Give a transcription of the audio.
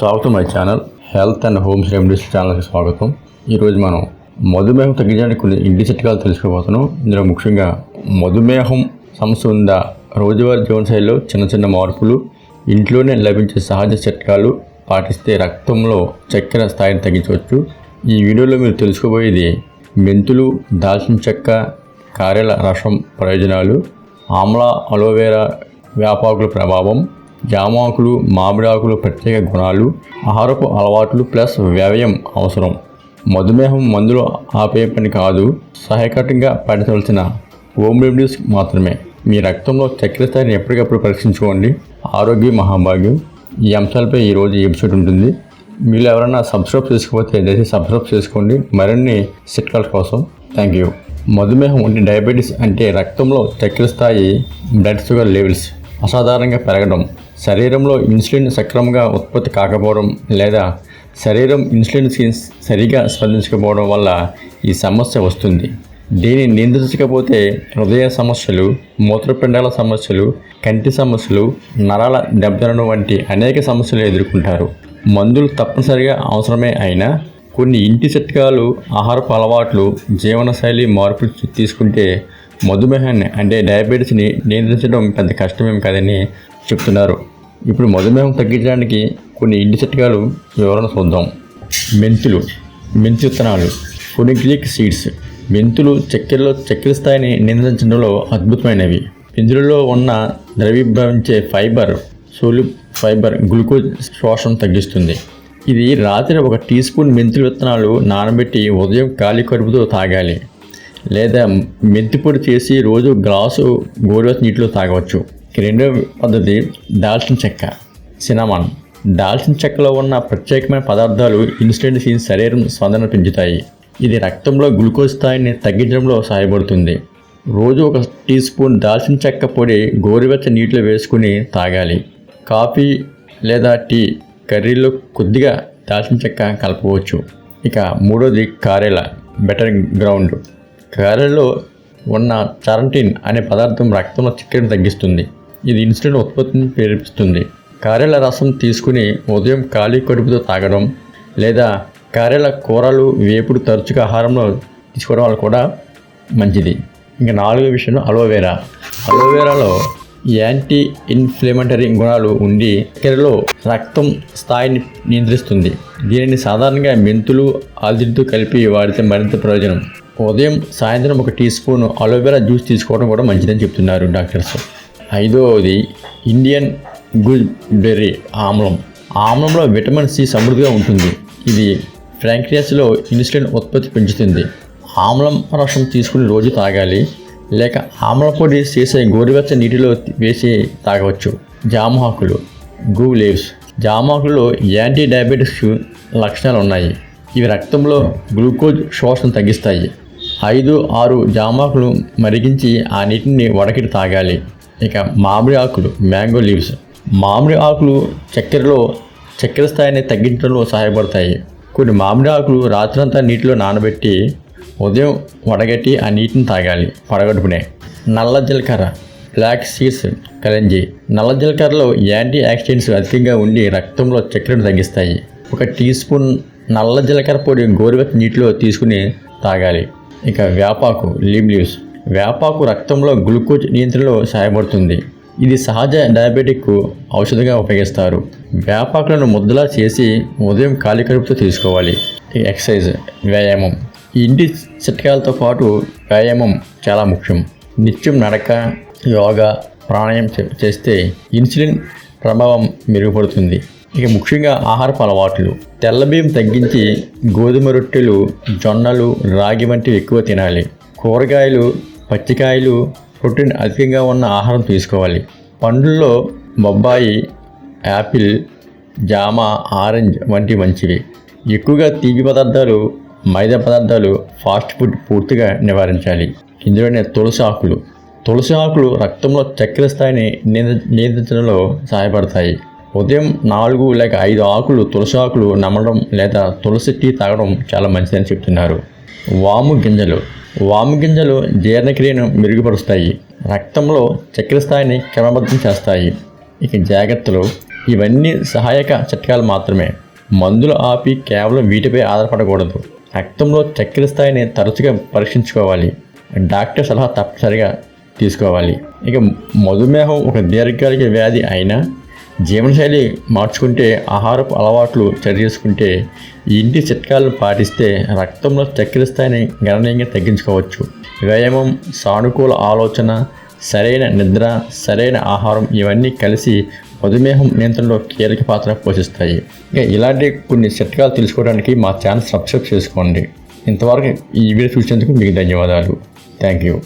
స్వాగతం my channel health and homes remedies ఛానల్కి స్వాగతం. ఈరోజు మనం మధుమేహం తగ్గించడానికి కొన్ని ఇంటి చిట్కాలు తెలుసుకోబోతున్నాం. ఇందులో ముఖ్యంగా మధుమేహం సమస్య ఉందా రోజువారీ జీవనశైలిలో చిన్న చిన్న మార్పులు ఇంట్లోనే లభించే సహజ చిట్కాలు పాటిస్తే రక్తంలో చక్కెర స్థాయిని తగ్గించవచ్చు. ఈ వీడియోలో మీరు తెలుసుకోబోయేది మెంతులు దాల్చిన చెక్క కారెల రసం ప్రయోజనాలు ఆమ్లా అలోవెరా వేపాకుల ప్రభావం జామాకులు మామిడి ఆకులు ప్రత్యేక గుణాలు ఆహారపు అలవాట్లు ప్లస్ వ్యవయం అవసరం. మధుమేహం మందులు ఆపే పని కాదు సహాయకరంగా పాటించవలసిన హోమ్ రెమెడీస్ మాత్రమే. మీ రక్తంలో చక్కెర స్థాయిని ఎప్పటికప్పుడు పరీక్షించుకోండి. ఆరోగ్య మహాభాగ్యం. ఈ అంశాలపై ఈరోజు ఎపిసోడ్ ఉంటుంది. మీరు ఎవరైనా సబ్స్క్రైబ్ చేసుకోకపోతే దయచేసి సబ్స్క్రైబ్ చేసుకోండి. మరిన్ని చిట్కాల కోసం థ్యాంక్ యూ. మధుమేహం అంటే డయాబెటీస్ అంటే రక్తంలో చక్కెర స్థాయి బ్లడ్ షుగర్ లెవెల్స్ అసాధారణంగా పెరగడం. శరీరంలో ఇన్సులిన్ సక్రమంగా ఉత్పత్తి కాకపోవడం లేదా శరీరం ఇన్సులిన్ సరిగా స్పందించకపోవడం వల్ల ఈ సమస్య వస్తుంది. దీన్ని నియంత్రించకపోతే హృదయ సమస్యలు మూత్రపిండాల సమస్యలు కంటి సమస్యలు నరాల దెబ్బతినడం వంటి అనేక సమస్యలు ఎదుర్కొంటారు. మందులు తప్పనిసరిగా అవసరమే అయినా కొన్ని ఇంటి చిట్కాలు ఆహారపు అలవాట్లు జీవనశైలి మార్పులు తీసుకుంటే మధుమేహాన్ని అంటే డయాబెటీస్ని నియంత్రించడం పెద్ద కష్టమేం కాదని చెప్తున్నారు. ఇప్పుడు మధుమేహం తగ్గించడానికి కొన్ని ఇంటి చిట్కాలు వివరణ చూద్దాం. మెంతులు మెంతి విత్తనాలు ఫునిగ్లిక్ సీడ్స్. మెంతులు చక్కెరలో చక్కెర స్థాయిని నియంత్రించడంలో అద్భుతమైనవి. పింజులలో ఉన్న ద్రవీభవించే ఫైబర్ సోలు ఫైబర్ గ్లూకోజ్ శ్వాసం తగ్గిస్తుంది. ఇది రాత్రి ఒక టీ స్పూన్ మెంతుల విత్తనాలు నానబెట్టి ఉదయం ఖాళీ కడుపుతో తాగాలి. లేదా మెంతి పొడి చేసి రోజు గ్లాసు గోరువెచ్చ నీటిలో తాగవచ్చు. రెండో రెండవ పద్ధతి దాల్చిన చెక్క. సినమాన్. దాల్చిన చెక్కలో ఉన్న ప్రత్యేకమైన పదార్థాలు ఇన్సులిన్ సీన్ శరీరం స్పందన పెంచుతాయి. ఇది రక్తంలో గ్లూకోజ్ స్థాయిని తగ్గించడంలో సహాయపడుతుంది. రోజు ఒక టీ స్పూన్ దాల్చిన చెక్క పొడి గోరువెచ్చ నీటిలో వేసుకుని తాగాలి. కాఫీ లేదా టీ కర్రీలో కొద్దిగా దాల్చిన చెక్క కలపవచ్చు. ఇక మూడోది కారేల బెటర్ గ్రౌండ్. కారెలో ఉన్న చారంటిన్ అనే పదార్థం రక్తంలో చక్కెరను తగ్గిస్తుంది. ఇది ఇన్సులిన్ ఉత్పత్తిని ప్రేరేపిస్తుంది. కారెల రసం తీసుకుని ఉదయం ఖాళీ కడుపుతో తాగడం లేదా కారెల కూరలు వేపుడు తరచుగా ఆహారంలో తీసుకోవడం వల్ల కూడా మంచిది. ఇంకా నాలుగో విషయం అలోవెరా. అలోవెరాలో యాంటీ ఇన్ఫ్లమేటరీ గుణాలు ఉండి చక్కెరలో రక్తం స్థాయిని నియంత్రిస్తుంది. దీనిని సాధారణంగా మెంతులు ఆదిరితో కలిపి వాడితే మరింత ప్రయోజనం. ఉదయం సాయంత్రం ఒక టీ స్పూన్ అలోవెరా జ్యూస్ తీసుకోవడం కూడా మంచిదని చెప్తున్నారు డాక్టర్స్. ఐదవది ఇండియన్ గుడ్బెర్రీ ఆమ్లం. ఆమ్లంలో విటమిన్ సి సమృద్ధిగా ఉంటుంది. ఇది ఫ్రాంక్రియాస్లో ఇన్సులిన్ ఉత్పత్తి పెంచుతుంది. ఆమ్లం రసం తీసుకుని రోజు తాగాలి. లేక ఆమ్ల పొడి చేసే గోరువెచ్చ నీటిలో వేసి తాగవచ్చు. జామహాకులు గూ లీవ్స్. జామాకులలో యాంటీ డయాబెటిక్స్ లక్షణాలు ఉన్నాయి ఇవి రక్తంలో గ్లూకోజ్ శోషణ తగ్గిస్తాయి. ఐదు ఆరు జామాకులు మరిగించి ఆ నీటిని వడకిటి తాగాలి. ఇక మామిడి ఆకులు మ్యాంగో లీవ్స్. మామిడి ఆకులు చక్కెరలో చక్కెర స్థాయిని తగ్గించడంలో సహాయపడతాయి. కొన్ని మామిడి ఆకులు రాత్రంతా నీటిలో నానబెట్టి ఉదయం వడగట్టి ఆ నీటిని తాగాలి. వడగడుపునే నల్ల జీలకర్ర బ్లాక్ సీడ్స్ కరెంజీ నల్ల జీలకర్రలో యాంటీ ఆక్సిడెంట్స్ అధికంగా ఉండి రక్తంలో చక్కెరను తగ్గిస్తాయి. ఒక టీ స్పూన్ నల్ల జీలకర్ర పొడి గోరువెచ్చ నీటిలో తీసుకుని తాగాలి. ఇక వేపాకు లీమ్ లీవ్స్. వేపాకు రక్తంలో గ్లూకోజ్ నియంత్రణలో సహాయపడుతుంది. ఇది సహజ డయాబెటిక్ ఔషధంగా ఉపయోగిస్తారు. వేపాకులను ముద్దలా చేసి ఉదయం ఖాళీ కడుపుతో తీసుకోవాలి. ఎక్సర్సైజ్ వ్యాయామం. ఇంటి చిట్కాలతో పాటు వ్యాయామం చాలా ముఖ్యం. నిత్యం నడక యోగా ప్రాణాయామం చేస్తే ఇన్సులిన్ ప్రభావం మెరుగుపడుతుంది. ఇక ముఖ్యంగా ఆహారపు అలవాట్లు. తెల్ల బియ్యం తగ్గించి గోధుమ రొట్టెలు జొన్నలు రాగి వంటివి ఎక్కువ తినాలి. కూరగాయలు పచ్చికాయలు ప్రోటీన్ అధికంగా ఉన్న ఆహారం తీసుకోవాలి. పండ్లలో బొబ్బాయి యాపిల్ జామ ఆరెంజ్ వంటి మంచివి. ఎక్కువగా తీపి పదార్థాలు మైదా పదార్థాలు ఫాస్ట్ ఫుడ్ పూర్తిగా నివారించాలి. ఇందులోనే తులసి ఆకులు. తులసి ఆకులు రక్తంలో చక్కెర స్థాయిని నియంత్రించడంలో సహాయపడతాయి. ఉదయం నాలుగు లేక ఐదు ఆకులు తులసి ఆకులు నమ్మడం లేదా తులసి టీ తాగడం చాలా మంచిదని చెప్తున్నారు. వాము గింజలు. వాము గింజలు జీర్ణక్రియను మెరుగుపరుస్తాయి. రక్తంలో చక్కెర స్థాయిని క్రమబద్ధం చేస్తాయి. ఇక జాగ్రత్తలు. ఇవన్నీ సహాయక చిట్కాలు మాత్రమే. మందులు ఆపి కేవలం వీటిపై ఆధారపడకూడదు. రక్తంలో చక్కెర స్థాయిని తరచుగా పరీక్షించుకోవాలి. డాక్టర్ సలహా తప్పనిసరిగా తీసుకోవాలి. ఇక మధుమేహం ఒక దీర్ఘకాలిక వ్యాధి అయినా జీవనశైలి మార్చుకుంటే ఆహారపు అలవాట్లు చేసుకుంటే ఇంటి చిట్కాలను పాటిస్తే రక్తంలో చక్కెర స్థాయిని గణనీయంగా తగ్గించుకోవచ్చు. వ్యాయామం సానుకూల ఆలోచన సరైన నిద్ర సరైన ఆహారం ఇవన్నీ కలిసి మధుమేహం నియంత్రణలో కీలక పాత్ర పోషిస్తాయి. ఇక ఇలాంటి కొన్ని చిట్కాలు తెలుసుకోవడానికి మా ఛానల్ సబ్స్క్రైబ్ చేసుకోండి. ఇంతవరకు ఈ వీడియో చూసినందుకు మీకు ధన్యవాదాలు. Thank you